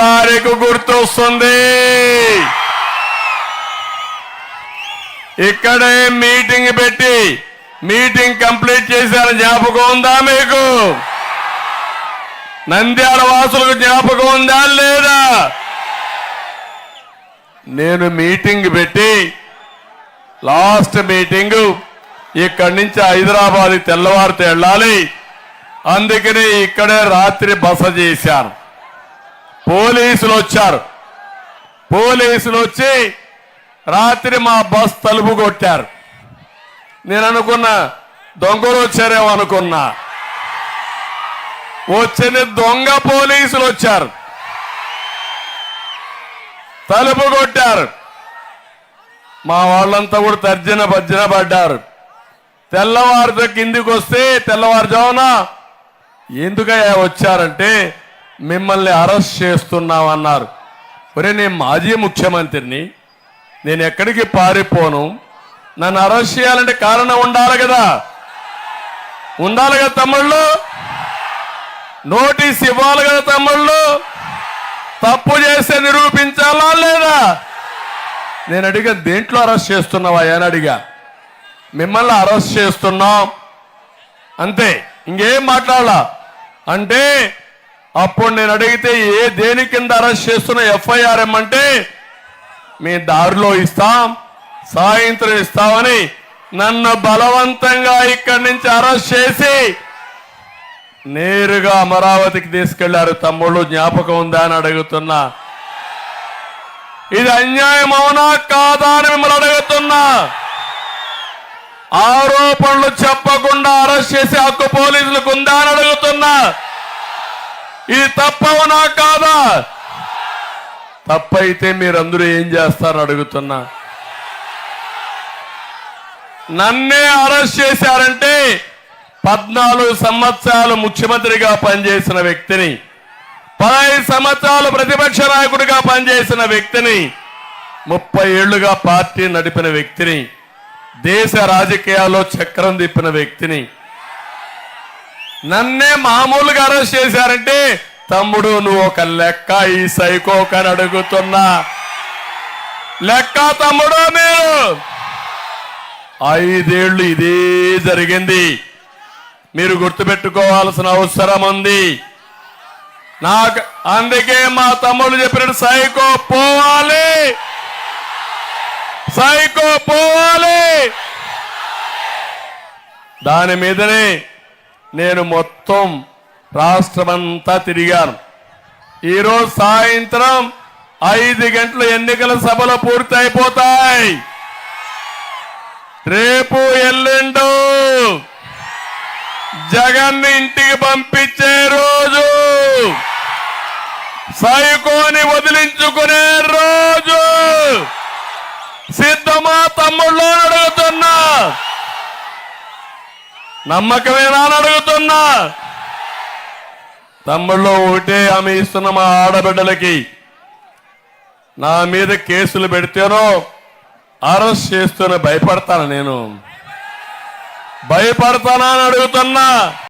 తారీఖు గుర్తొస్తుంది ఇక్కడే మీటింగ్ పెట్టి మీటింగ్ కంప్లీట్ చేశారు జ్ఞాపకం ఉందా మీకు నంద్యాల వాసులకు జ్ఞాపకం ఉందా లేదా నేను మీటింగ్ పెట్టి లాస్ట్ మీటింగ్ ఇక్కడి నుంచి హైదరాబాద్ తెల్లవారితో వెళ్ళాలి అందుకని ఇక్కడే రాత్రి బస చేశాను పోలీసులు వచ్చారు. పోలీసులు వచ్చి రాత్రి మా బస్ తలుపు కొట్టారు. నేను అనుకున్నా దొంగలు వచ్చారేమో అనుకున్నా. వచ్చిన దొంగ పోలీసులు వచ్చారు. తలుపు కొట్టారు. మా వాళ్ళంతా కూడా తర్జన భర్జన పడ్డారు. తెల్లవారితో కిందికి వస్తే తెల్లవారుజామున ఎందుకయ్యా వచ్చారంటే మిమ్మల్ని అరెస్ట్ చేస్తున్నామన్నారు ఒరే నేను మాజీ ముఖ్యమంత్రిని. నేను ఎక్కడికి పారిపోను? నన్ను అరెస్ట్ చేయాలంటే కారణం ఉండాలి కదా. ఉండాలి కదా తమ్ముళ్ళు. నోటీస్ ఇవ్వాలి కదా తమ్ముళ్ళు. తప్పు చేస్తే నిరూపించాలా లేదా? నేను అడిగా దేంట్లో అరెస్ట్ చేస్తున్నావా? అని అడిగా. మిమ్మల్ని అరెస్ట్ చేస్తున్నాం. అంతే. ఇంకేం మాట్లాడాలా? అంటే అప్పుడు నేను అడిగితే ఏ దేని కింద అరెస్ట్ చేస్తున్న ఎఫ్ఐఆర్ ఏమంటే మీ దారిలో ఇస్తాం సాయంత్రం ఇస్తామని నన్ను బలవంతంగా ఇక్కడి నుంచి అరెస్ట్ చేసి నేరుగా అమరావతికి తీసుకెళ్ళారు. తమ్ముళ్ళు జ్ఞాపకం ఉందా అని అడుగుతున్నా. ఇది అన్యాయం అవునా కాదా అని మిమ్మల్ని అడుగుతున్నా. ఆరోపణలు చెప్పకుండా అరెస్ట్ చేసే హక్కు పోలీసులకు ఉందా అని అడుగుతున్నా. ఇది తప్పవునా కాదా? తప్పైతే మీరందరూ ఏం చేస్తారని అడుగుతున్నా. నన్నే అరెస్ట్ చేశారంటే పద్నాలుగు సంవత్సరాలు ముఖ్యమంత్రిగా పనిచేసిన వ్యక్తిని పదహైదు సంవత్సరాలు ప్రతిపక్ష నాయకుడిగా పనిచేసిన వ్యక్తిని ముప్పై ఏళ్ళుగా పార్టీ నడిపిన వ్యక్తిని దేశ రాజకీయాల్లో చక్రం తిప్పిన వ్యక్తిని నన్నే మామూలుగా అరెస్ట్ చేశారంటే తమ్ముడు నువ్వు ఒక లెక్క ఈ సైకోకని అడుగుతున్నా. లెక్క తమ్ముడు మీరు! ఐదేళ్ళు ఇదే జరిగింది. మీరు గుర్తుపెట్టుకోవాల్సిన అవసరం ఉంది. నాకు అందుకే మా తమ్ముడు చెప్పినట్టు సైకో పోవాలి! సైకో పోవాలి! దాని మీదనే నేను మొత్తం రాష్ట్రమంతా తిరిగాను. ఈరోజు సాయంత్రం ఐదు గంటల ఎన్నికల సభలు పూర్తయిపోతాయి. రేపు ఎల్లుండు జగన్ ఇంటికి పంపించే రోజు. సైకోని వదిలించుకునే రోజు. సిద్ధమా తమ్ముళ్ళు అడుగుతున్నా. నమ్మకమేనా అని అడుగుతున్నా. తమ్ముళ్ళు ఒకటే ఆమె ఇస్తున్న మా ఆడబిడ్డలకి. నా మీద కేసులు పెడితేనో అరెస్ట్ చేస్తూనే భయపడతాను నేను. భయపడతానా అని అడుగుతున్నా.